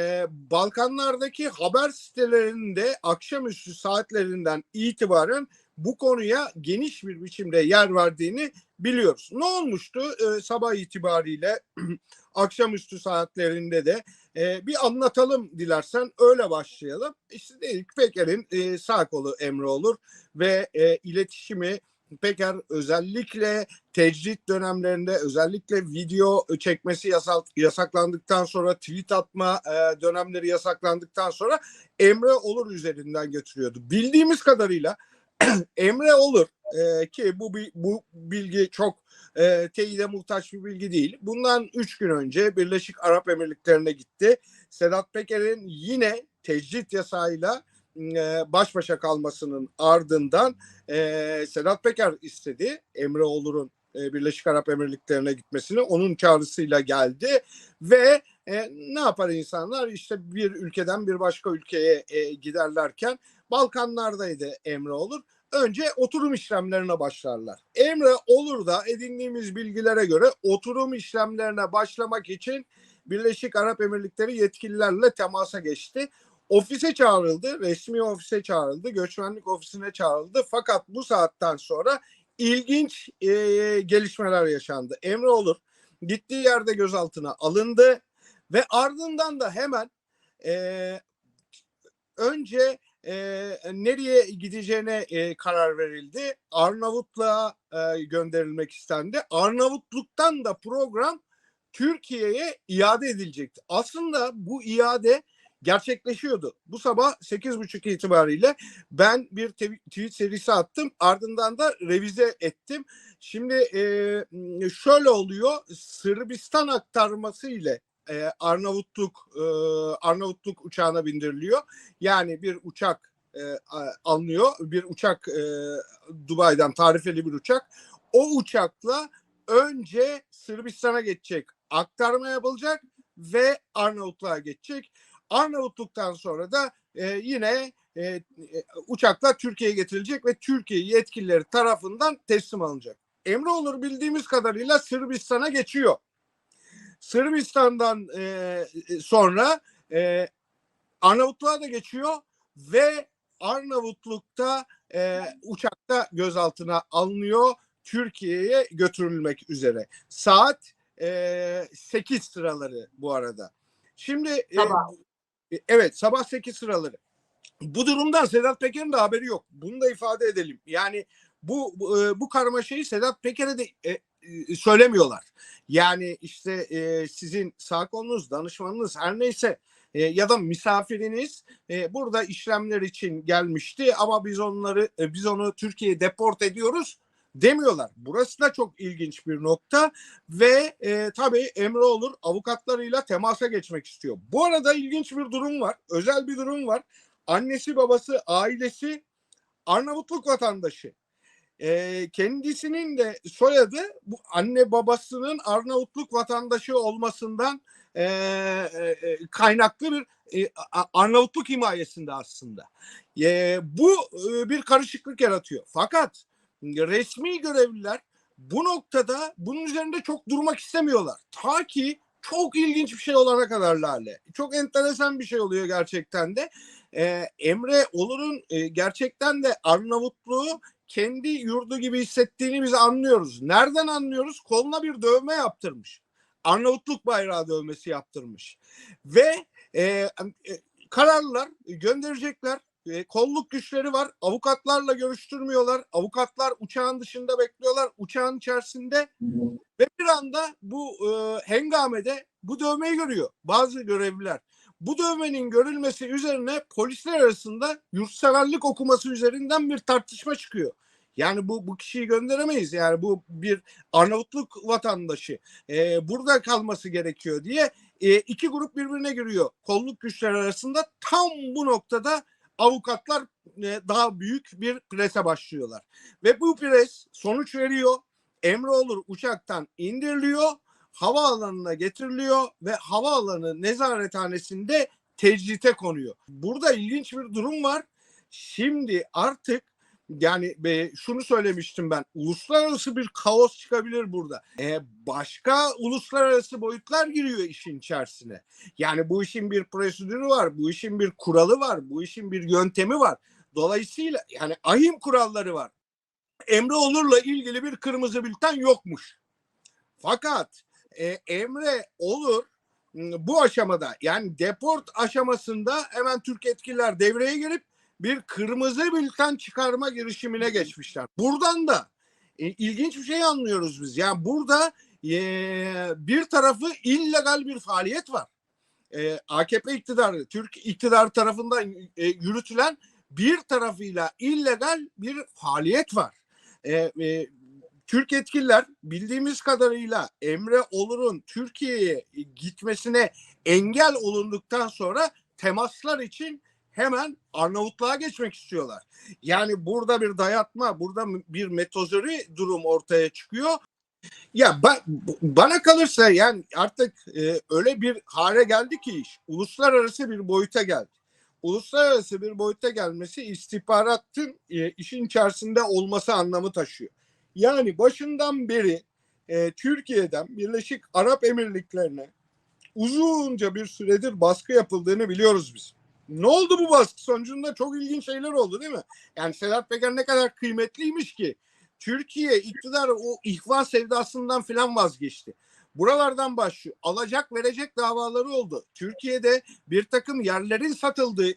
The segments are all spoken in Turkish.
Ee, Balkanlardaki haber sitelerinde akşamüstü saatlerinden itibaren bu konuya geniş bir biçimde yer verdiğini biliyoruz. Ne olmuştu Ee, sabah itibariyle akşamüstü saatlerinde de Ee, bir anlatalım dilersen öyle başlayalım. İşte dedik Peker'in e, sağ kolu Emre olur ve e, iletişimi Peker özellikle tecrit dönemlerinde özellikle video çekmesi yasal, yasaklandıktan sonra tweet atma e, dönemleri yasaklandıktan sonra Emre Olur üzerinden götürüyordu. Bildiğimiz kadarıyla Emre Olur e, ki bu bu bilgi çok e, teyide muhtaç bir bilgi değil. Bundan üç gün önce Birleşik Arap Emirlikleri'ne gitti. Sedat Peker'in yine tecrit yasağıyla e, baş başa kalmasının ardından e, Sedat Peker istedi Emre Olur'un e, Birleşik Arap Emirlikleri'ne gitmesini onun çağrısıyla geldi ve e, ne yapar insanlar işte bir ülkeden bir başka ülkeye e, giderlerken Balkanlardaydı Emre Olur. Önce oturum işlemlerine başlarlar. Emre Olur da edindiğimiz bilgilere göre oturum işlemlerine başlamak için Birleşik Arap Emirlikleri yetkililerle temasa geçti ofise çağrıldı, resmi ofise çağrıldı, göçmenlik ofisine çağrıldı. Fakat bu saatten sonra ilginç e, gelişmeler yaşandı. Emre Olur gittiği yerde gözaltına alındı ve ardından da hemen e, önce e, nereye gideceğine e, karar verildi. Arnavutluğa e, gönderilmek istendi. Arnavutluktan da program Türkiye'ye iade edilecekti. Aslında bu iade gerçekleşiyordu. Bu sabah 8.30 itibariyle ben bir tweet serisi attım. Ardından da revize ettim. Şimdi e, şöyle oluyor. Sırbistan aktarması ile e, Arnavutluk e, Arnavutluk uçağına bindiriliyor. Yani bir uçak e, alınıyor. Bir uçak e, Dubai'den tarifeli bir uçak. O uçakla önce Sırbistan'a geçecek. Aktarma yapılacak ve Arnavutluğa geçecek. Arnavutluk'tan sonra da e, yine e, e, uçakla Türkiye'ye getirilecek ve Türkiye yetkilileri tarafından teslim alınacak. Emre Olur bildiğimiz kadarıyla Sırbistan'a geçiyor. Sırbistan'dan e, sonra e, Arnavutluğa da geçiyor ve Arnavutluk'ta e, uçakta gözaltına alınıyor. Türkiye'ye götürülmek üzere. Saat e, 8 sıraları bu arada. Şimdi e, Sabah. e, Evet sabah 8 sıraları. Bu durumdan Sedat Peker'in de haberi yok. Bunu da ifade edelim. Yani bu bu, e, karmaşayı Sedat Peker'e de e, e, söylemiyorlar. Yani işte e, sizin sağ kolunuz, danışmanınız her neyse e, ya da misafiriniz e, burada işlemler için gelmişti ama biz onları e, biz onu Türkiye'ye deport ediyoruz demiyorlar. Burası da çok ilginç bir nokta ve e, tabii Emre Olur avukatlarıyla temasa geçmek istiyor. Bu arada ilginç bir durum var. Özel bir durum var. Annesi, babası, ailesi Arnavutluk vatandaşı. E, kendisinin de soyadı bu anne babasının Arnavutluk vatandaşı olmasından e, e, kaynaklı bir e, Arnavutluk himayesinde aslında. E, bu e, bir karışıklık yaratıyor. Fakat resmi görevliler bu noktada bunun üzerinde çok durmak istemiyorlar. Ta ki çok ilginç bir şey olana kadar Lale. Çok enteresan bir şey oluyor gerçekten de. Ee, Emre Olur'un e, gerçekten de Arnavutluğu kendi yurdu gibi hissettiğini biz anlıyoruz. Nereden anlıyoruz? Koluna bir dövme yaptırmış. Arnavutluk bayrağı dövmesi yaptırmış. Ve e, e, kararlılar gönderecekler. E, kolluk güçleri var. Avukatlarla görüştürmüyorlar. Avukatlar uçağın dışında bekliyorlar. Uçağın içerisinde ve bir anda bu e, hengamede bu dövmeyi görüyor bazı görevliler. Bu dövmenin görülmesi üzerine polisler arasında yurtseverlik okuması üzerinden bir tartışma çıkıyor. Yani bu bu kişiyi gönderemeyiz. Yani bu bir Arnavutluk vatandaşı. E, burada kalması gerekiyor diye e, iki grup birbirine giriyor. Kolluk güçler arasında tam bu noktada avukatlar e, daha büyük bir prese başlıyorlar. Ve bu pres sonuç veriyor. Emre Olur uçaktan indiriliyor, havaalanına getiriliyor ve havaalanı nezarethanesinde tecrite konuyor. Burada ilginç bir durum var. Şimdi artık Yani e, şunu söylemiştim ben. Uluslararası bir kaos çıkabilir burada. E, başka uluslararası boyutlar giriyor işin içerisine. Yani bu işin bir prosedürü var, bu işin bir kuralı var, bu işin bir yöntemi var. Dolayısıyla yani ahim kuralları var. Emre Olur'la ilgili bir kırmızı bülten yokmuş. Fakat e, Emre Olur bu aşamada yani deport aşamasında hemen Türk yetkililer devreye girip bir kırmızı bülten çıkarma girişimine geçmişler. Buradan da e, ilginç bir şey anlıyoruz biz. Yani burada e, bir tarafı illegal bir faaliyet var. E, AKP iktidarı, Türk iktidarı tarafından e, yürütülen bir tarafıyla illegal bir faaliyet var. E, e, Türk yetkililer bildiğimiz kadarıyla Emre Olur'un Türkiye'ye gitmesine engel olunduktan sonra temaslar için hemen Arnavutluğa geçmek istiyorlar. Yani burada bir dayatma, burada bir metozori durum ortaya çıkıyor. Ya ba- bana kalırsa yani artık e, öyle bir hale geldi ki iş uluslararası bir boyuta geldi. Uluslararası bir boyuta gelmesi istihbaratın e, işin içerisinde olması anlamı taşıyor. Yani başından beri e, Türkiye'den Birleşik Arap Emirlikleri'ne uzunca bir süredir baskı yapıldığını biliyoruz biz. Ne oldu bu baskı sonucunda? Çok ilginç şeyler oldu değil mi? Yani Sedat Peker ne kadar kıymetliymiş ki Türkiye iktidar o ihvan sevdasından filan vazgeçti. Buralardan başlıyor. Alacak verecek davaları oldu. Türkiye'de bir takım yerlerin satıldığı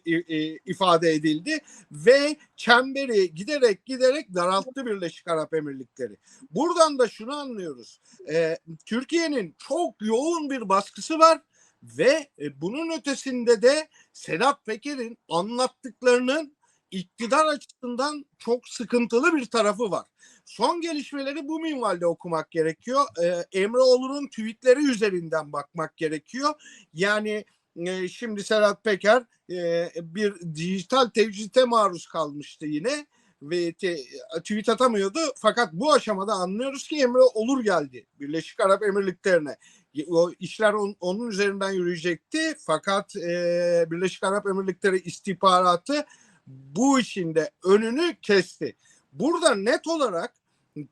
ifade edildi ve çemberi giderek giderek daralttı Birleşik Arap Emirlikleri. Buradan da şunu anlıyoruz. E, Türkiye'nin çok yoğun bir baskısı var ve e, bunun ötesinde de Sedat Peker'in anlattıklarının iktidar açısından çok sıkıntılı bir tarafı var. Son gelişmeleri bu minvalde okumak gerekiyor. Ee, Emre Olur'un tweetleri üzerinden bakmak gerekiyor. Yani e, şimdi Sedat Peker e, bir dijital tecrite maruz kalmıştı yine ve tweet atamıyordu. Fakat bu aşamada anlıyoruz ki Emre Olur geldi Birleşik Arap Emirlikleri'ne. O işler on, onun üzerinden yürüyecekti. Fakat e, Birleşik Arap Emirlikleri istihbaratı bu işin de önünü kesti. Burada net olarak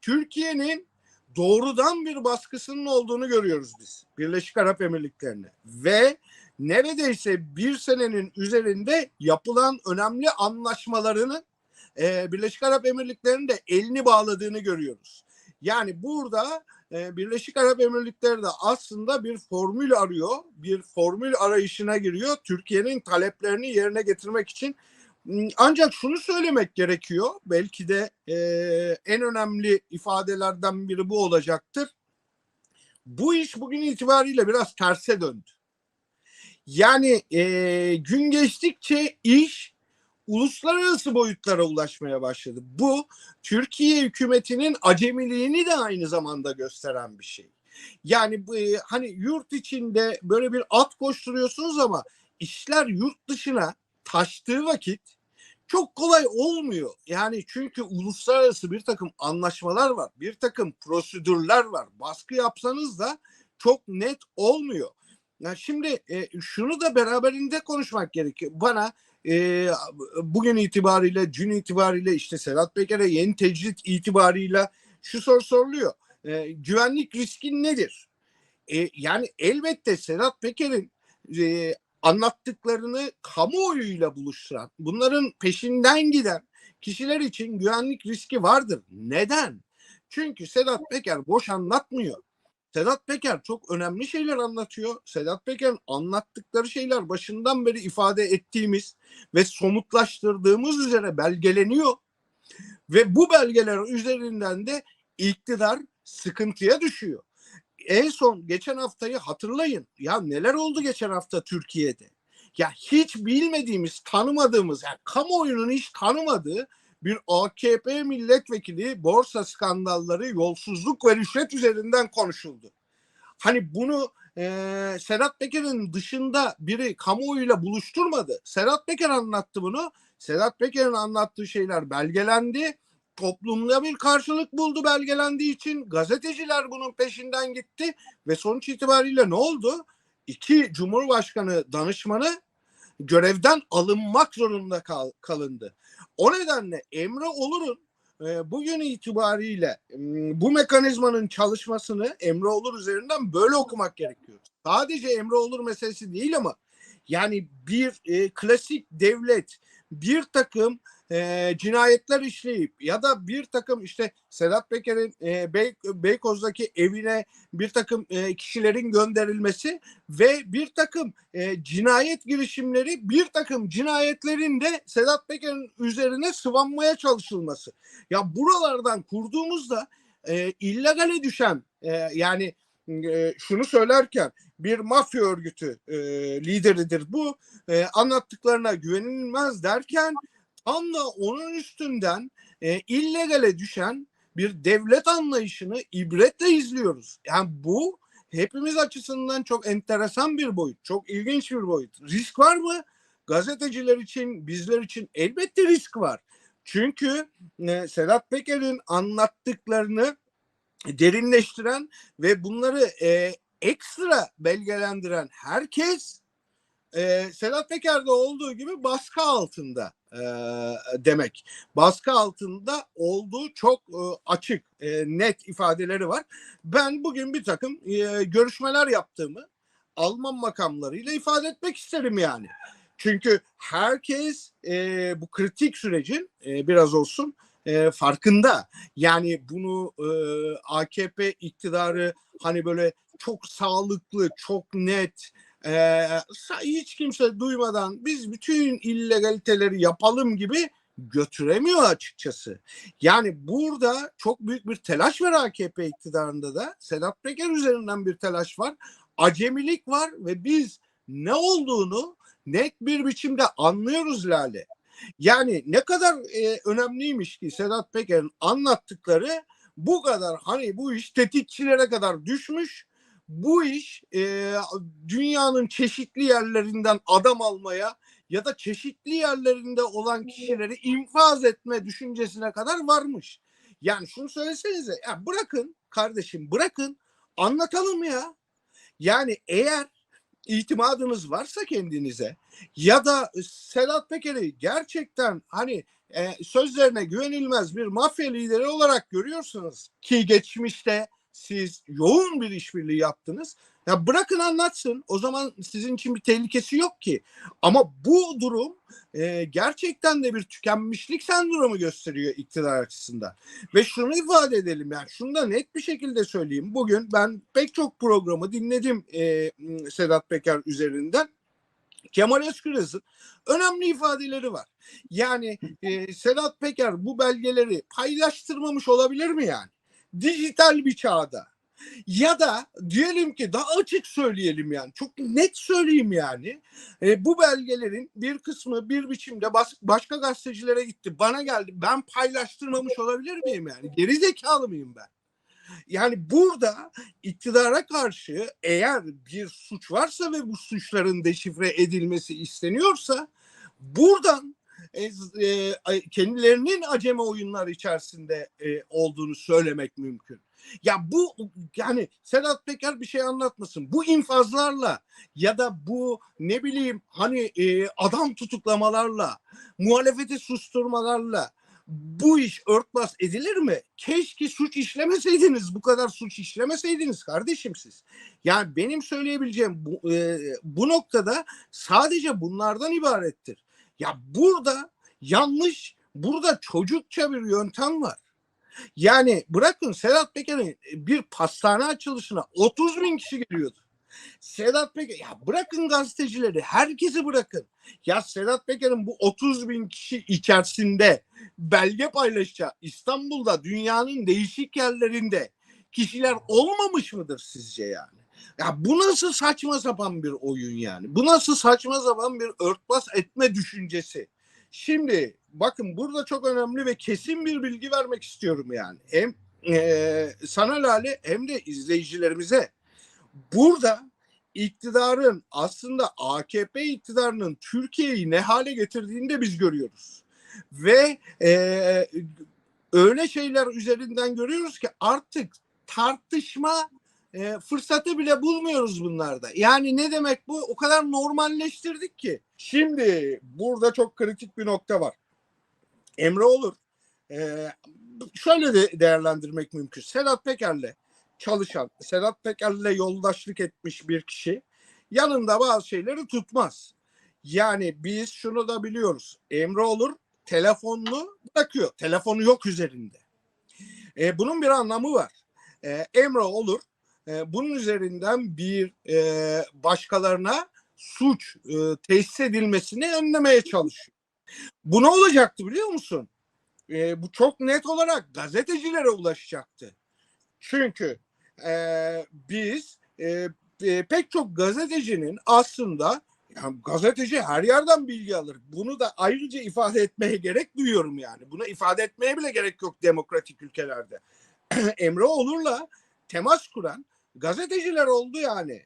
Türkiye'nin doğrudan bir baskısının olduğunu görüyoruz biz Birleşik Arap Emirlikleri'ne ve neredeyse bir senenin üzerinde yapılan önemli anlaşmalarını e, Birleşik Arap Emirlikleri'nin de elini bağladığını görüyoruz. Yani burada e, Birleşik Arap Emirlikleri de aslında bir formül arıyor, bir formül arayışına giriyor. Türkiye'nin taleplerini yerine getirmek için ancak şunu söylemek gerekiyor. Belki de e, en önemli ifadelerden biri bu olacaktır. Bu iş bugün itibariyle biraz terse döndü. Yani e, gün geçtikçe iş uluslararası boyutlara ulaşmaya başladı. Bu Türkiye hükümetinin acemiliğini de aynı zamanda gösteren bir şey. Yani e, hani yurt içinde böyle bir at koşturuyorsunuz ama işler yurt dışına taştığı vakit çok kolay olmuyor. Yani çünkü uluslararası bir takım anlaşmalar var, bir takım prosedürler var. Baskı yapsanız da çok net olmuyor. Yani şimdi e, şunu da beraberinde konuşmak gerekiyor. Bana e, bugün itibariyle, dün itibariyle işte Sedat Peker'e yeni tecrit itibarıyla şu soru soruluyor. E, güvenlik riski nedir? E, yani elbette Sedat Peker'in e, anlattıklarını kamuoyuyla buluşturan, bunların peşinden giden kişiler için güvenlik riski vardır. Neden? Çünkü Sedat Peker boş anlatmıyor. Sedat Peker çok önemli şeyler anlatıyor. Sedat Peker'in anlattıkları şeyler başından beri ifade ettiğimiz ve somutlaştırdığımız üzere belgeleniyor. Ve bu belgeler üzerinden de iktidar sıkıntıya düşüyor en son geçen haftayı hatırlayın. Ya neler oldu geçen hafta Türkiye'de? Ya hiç bilmediğimiz, tanımadığımız, yani kamuoyunun hiç tanımadığı bir AKP milletvekili borsa skandalları, yolsuzluk ve rüşvet üzerinden konuşuldu. Hani bunu e, Sedat Peker'in dışında biri kamuoyuyla buluşturmadı. Sedat Peker anlattı bunu. Sedat Peker'in anlattığı şeyler belgelendi toplumda bir karşılık buldu belgelendiği için gazeteciler bunun peşinden gitti ve sonuç itibariyle ne oldu? İki Cumhurbaşkanı danışmanı görevden alınmak zorunda kal, kalındı. O nedenle Emre Olur'un e, bugün itibariyle bu mekanizmanın çalışmasını Emre Olur üzerinden böyle okumak gerekiyor. Sadece Emre Olur meselesi değil ama yani bir e, klasik devlet bir takım e, cinayetler işleyip ya da bir takım işte Sedat Peker'in e, Bey, Beykoz'daki evine bir takım e, kişilerin gönderilmesi ve bir takım e, cinayet girişimleri bir takım cinayetlerin de Sedat Peker'in üzerine sıvanmaya çalışılması. Ya buralardan kurduğumuzda e, illegale düşen e, yani e, şunu söylerken bir mafya örgütü e, lideridir bu e, anlattıklarına güvenilmez derken tam da onun üstünden e, illegale düşen bir devlet anlayışını ibretle izliyoruz. Yani bu hepimiz açısından çok enteresan bir boyut, çok ilginç bir boyut. Risk var mı? Gazeteciler için, bizler için elbette risk var. Çünkü e, Sedat Peker'in anlattıklarını derinleştiren ve bunları e, ekstra belgelendiren herkes e, Sedat Peker'de olduğu gibi baskı altında e, demek. Baskı altında olduğu çok e, açık, e, net ifadeleri var. Ben bugün bir takım e, görüşmeler yaptığımı Alman makamlarıyla ifade etmek isterim yani. Çünkü herkes e, bu kritik sürecin e, biraz olsun e, farkında. Yani bunu e, AKP iktidarı hani böyle çok sağlıklı, çok net, e, hiç kimse duymadan biz bütün illegaliteleri yapalım gibi götüremiyor açıkçası. Yani burada çok büyük bir telaş var AKP iktidarında da. Sedat Peker üzerinden bir telaş var. Acemilik var ve biz ne olduğunu net bir biçimde anlıyoruz Lale. Yani ne kadar e, önemliymiş ki Sedat Peker'in anlattıkları bu kadar hani bu iş tetikçilere kadar düşmüş. Bu iş e, dünyanın çeşitli yerlerinden adam almaya ya da çeşitli yerlerinde olan kişileri infaz etme düşüncesine kadar varmış. Yani şunu söylesenize ya bırakın kardeşim bırakın anlatalım ya. Yani eğer itimadınız varsa kendinize ya da Sedat Peker'i gerçekten hani e, sözlerine güvenilmez bir mafya lideri olarak görüyorsunuz ki geçmişte siz yoğun bir işbirliği yaptınız. Ya bırakın anlatsın. O zaman sizin için bir tehlikesi yok ki. Ama bu durum e, gerçekten de bir tükenmişlik sendromu gösteriyor iktidar açısından. Ve şunu ifade edelim yani şunu da net bir şekilde söyleyeyim. Bugün ben pek çok programı dinledim e, Sedat Peker üzerinden. Kemal Özkürez'in önemli ifadeleri var. Yani e, Sedat Peker bu belgeleri paylaştırmamış olabilir mi yani? Dijital bir çağda. Ya da diyelim ki daha açık söyleyelim yani çok net söyleyeyim yani e, bu belgelerin bir kısmı bir biçimde bas, başka gazetecilere gitti bana geldi ben paylaştırmamış olabilir miyim yani geri zekalı mıyım ben? Yani burada iktidara karşı eğer bir suç varsa ve bu suçların deşifre edilmesi isteniyorsa buradan e, e, kendilerinin aceme oyunlar içerisinde e, olduğunu söylemek mümkün. Ya bu yani Sedat Peker bir şey anlatmasın. Bu infazlarla ya da bu ne bileyim hani e, adam tutuklamalarla, muhalefeti susturmalarla bu iş örtbas edilir mi? Keşke suç işlemeseydiniz, bu kadar suç işlemeseydiniz kardeşim siz. Yani benim söyleyebileceğim bu, e, bu noktada sadece bunlardan ibarettir. Ya burada yanlış, burada çocukça bir yöntem var. Yani bırakın Sedat Peker'in bir pastane açılışına 30 bin kişi geliyordu. Sedat Peker ya bırakın gazetecileri herkesi bırakın. Ya Sedat Peker'in bu 30 bin kişi içerisinde belge paylaşacağı İstanbul'da dünyanın değişik yerlerinde kişiler olmamış mıdır sizce yani? Ya bu nasıl saçma sapan bir oyun yani? Bu nasıl saçma sapan bir örtbas etme düşüncesi? Şimdi bakın burada çok önemli ve kesin bir bilgi vermek istiyorum yani. Hem e, sana Lale hem de izleyicilerimize. Burada iktidarın aslında AKP iktidarının Türkiye'yi ne hale getirdiğini de biz görüyoruz. Ve e, öyle şeyler üzerinden görüyoruz ki artık tartışma e, fırsatı bile bulmuyoruz bunlarda. Yani ne demek bu? O kadar normalleştirdik ki. Şimdi burada çok kritik bir nokta var. Emre Olur e, şöyle de değerlendirmek mümkün. Sedat Peker'le çalışan, Sedat Peker'le yoldaşlık etmiş bir kişi yanında bazı şeyleri tutmaz. Yani biz şunu da biliyoruz. Emre Olur telefonunu bırakıyor. Telefonu yok üzerinde. E, bunun bir anlamı var. E, Emre Olur e, bunun üzerinden bir e, başkalarına suç e, tesis edilmesini önlemeye çalışıyor. Bu ne olacaktı biliyor musun? E, bu çok net olarak gazetecilere ulaşacaktı. Çünkü e, biz e, e, pek çok gazetecinin aslında yani gazeteci her yerden bilgi alır. Bunu da ayrıca ifade etmeye gerek duyuyorum yani. Buna ifade etmeye bile gerek yok demokratik ülkelerde. Emre Olur'la temas kuran gazeteciler oldu yani.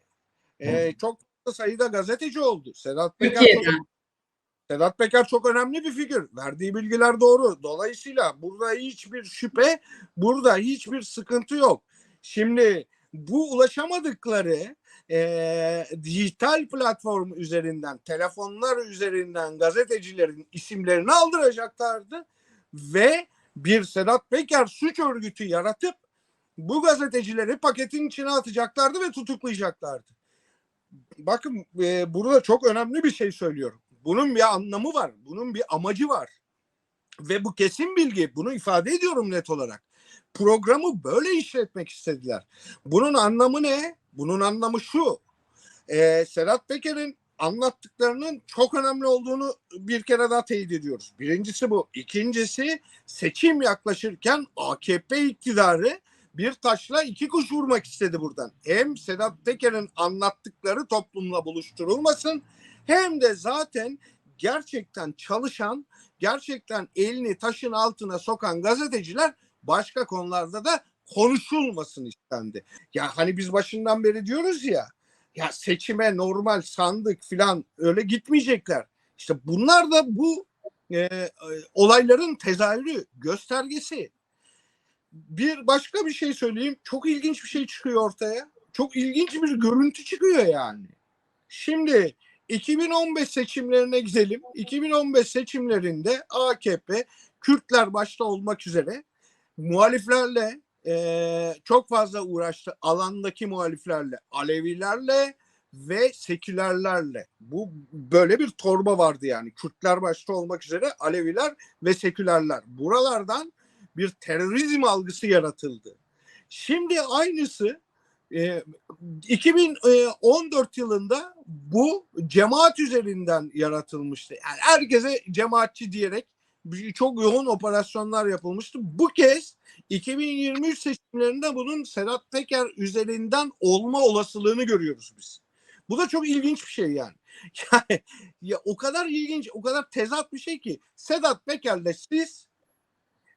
Ee, çok sayıda gazeteci oldu. Sedat Peker, çok. Sedat Peker çok önemli bir figür. Verdiği bilgiler doğru. Dolayısıyla burada hiçbir şüphe, burada hiçbir sıkıntı yok. Şimdi bu ulaşamadıkları e, dijital platform üzerinden, telefonlar üzerinden gazetecilerin isimlerini aldıracaklardı ve bir Sedat Peker suç örgütü yaratıp bu gazetecileri paketin içine atacaklardı ve tutuklayacaklardı. Bakın e, burada çok önemli bir şey söylüyorum. Bunun bir anlamı var, bunun bir amacı var. Ve bu kesin bilgi, bunu ifade ediyorum net olarak. Programı böyle işletmek istediler. Bunun anlamı ne? Bunun anlamı şu. Ee, Sedat Peker'in anlattıklarının çok önemli olduğunu bir kere daha teyit ediyoruz. Birincisi bu. İkincisi seçim yaklaşırken AKP iktidarı bir taşla iki kuş vurmak istedi buradan. Hem Sedat Peker'in anlattıkları toplumla buluşturulmasın hem de zaten gerçekten çalışan, gerçekten elini taşın altına sokan gazeteciler başka konularda da konuşulmasın istendi. Ya hani biz başından beri diyoruz ya ya seçime normal sandık filan öyle gitmeyecekler. İşte bunlar da bu e, e, olayların tezahürü, göstergesi. Bir başka bir şey söyleyeyim. Çok ilginç bir şey çıkıyor ortaya. Çok ilginç bir görüntü çıkıyor yani. Şimdi 2015 seçimlerine gidelim. 2015 seçimlerinde AKP Kürtler başta olmak üzere muhaliflerle e, çok fazla uğraştı. Alandaki muhaliflerle, Alevilerle ve sekülerlerle. Bu böyle bir torba vardı yani. Kürtler başta olmak üzere Aleviler ve sekülerler. Buralardan bir terörizm algısı yaratıldı. Şimdi aynısı e, 2014 yılında bu cemaat üzerinden yaratılmıştı. Yani herkese cemaatçi diyerek çok yoğun operasyonlar yapılmıştı. Bu kez 2023 seçimlerinde bunun Sedat Peker üzerinden olma olasılığını görüyoruz biz. Bu da çok ilginç bir şey yani. Yani ya o kadar ilginç, o kadar tezat bir şey ki Sedat Peker'le siz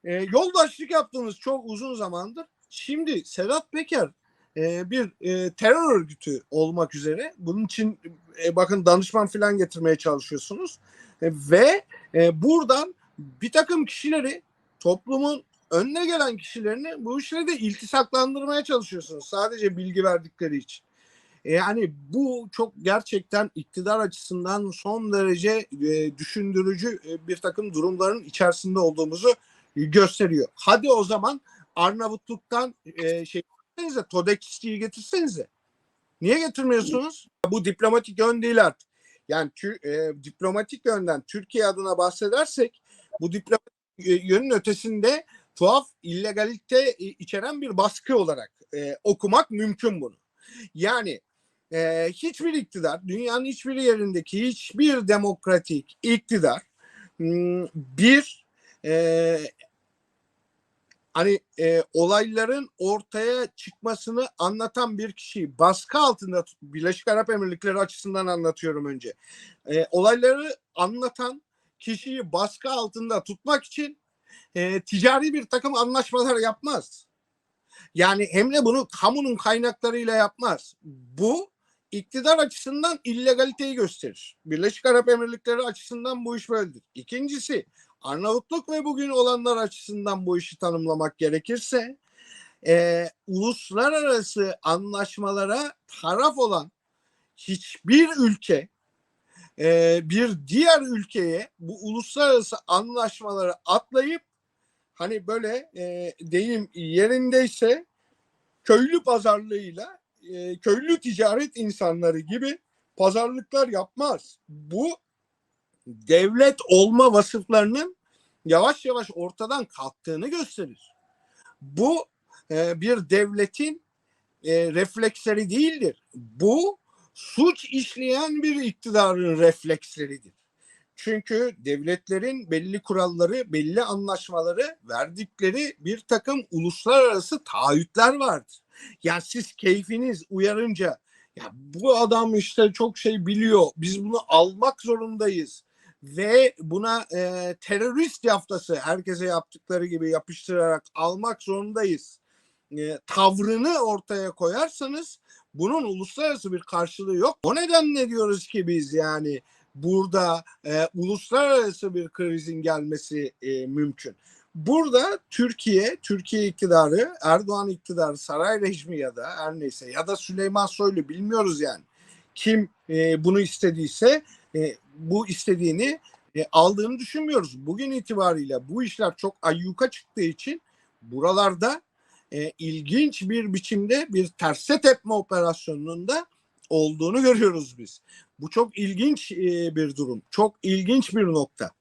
e, yoldaşlık yaptığınız çok uzun zamandır. Şimdi Sedat Peker e, bir e, terör örgütü olmak üzere. Bunun için e, bakın danışman falan getirmeye çalışıyorsunuz. E, ve e, buradan bir takım kişileri toplumun önüne gelen kişilerini bu işleri de iltisaklandırmaya çalışıyorsunuz. Sadece bilgi verdikleri için. E, yani bu çok gerçekten iktidar açısından son derece e, düşündürücü e, bir takım durumların içerisinde olduğumuzu gösteriyor. Hadi o zaman Arnavutluk'tan e, şey getirsenize, Todekisçi'yi getirsenize. Niye getirmiyorsunuz? Bu diplomatik yön değil artık. Yani e, diplomatik yönden Türkiye adına bahsedersek bu diplomatik yönün ötesinde tuhaf illegalite içeren bir baskı olarak e, okumak mümkün bunu. Yani e, hiçbir iktidar, dünyanın hiçbir yerindeki hiçbir demokratik iktidar bir e, hani e, olayların ortaya çıkmasını anlatan bir kişiyi baskı altında Birleşik Arap Emirlikleri açısından anlatıyorum önce. E, olayları anlatan kişiyi baskı altında tutmak için e, ticari bir takım anlaşmalar yapmaz. Yani hem de bunu kamunun kaynaklarıyla yapmaz. Bu iktidar açısından illegaliteyi gösterir. Birleşik Arap Emirlikleri açısından bu iş böyledir. İkincisi Arnavutluk ve bugün olanlar açısından bu işi tanımlamak gerekirse e, uluslararası anlaşmalara taraf olan hiçbir ülke e, bir diğer ülkeye bu uluslararası anlaşmaları atlayıp hani böyle e, deyim yerindeyse köylü pazarlığıyla e, köylü ticaret insanları gibi pazarlıklar yapmaz. Bu devlet olma vasıflarının yavaş yavaş ortadan kalktığını gösterir. Bu e, bir devletin e, refleksleri değildir. Bu suç işleyen bir iktidarın refleksleridir. Çünkü devletlerin belli kuralları, belli anlaşmaları, verdikleri bir takım uluslararası taahhütler vardır. Ya siz keyfiniz uyarınca ya bu adam işte çok şey biliyor. Biz bunu almak zorundayız ve buna e, terörist yaftası herkese yaptıkları gibi yapıştırarak almak zorundayız. E, tavrını ortaya koyarsanız bunun uluslararası bir karşılığı yok. O nedenle diyoruz ki biz yani burada e, uluslararası bir krizin gelmesi e, mümkün. Burada Türkiye, Türkiye iktidarı, Erdoğan iktidarı, saray rejimi ya da her neyse ya da Süleyman Soylu bilmiyoruz yani. Kim e, bunu istediyse e, bu istediğini e, aldığını düşünmüyoruz. Bugün itibariyle bu işler çok ayyuka çıktığı için buralarda e, ilginç bir biçimde bir terse tepme operasyonunun da olduğunu görüyoruz biz. Bu çok ilginç e, bir durum. Çok ilginç bir nokta.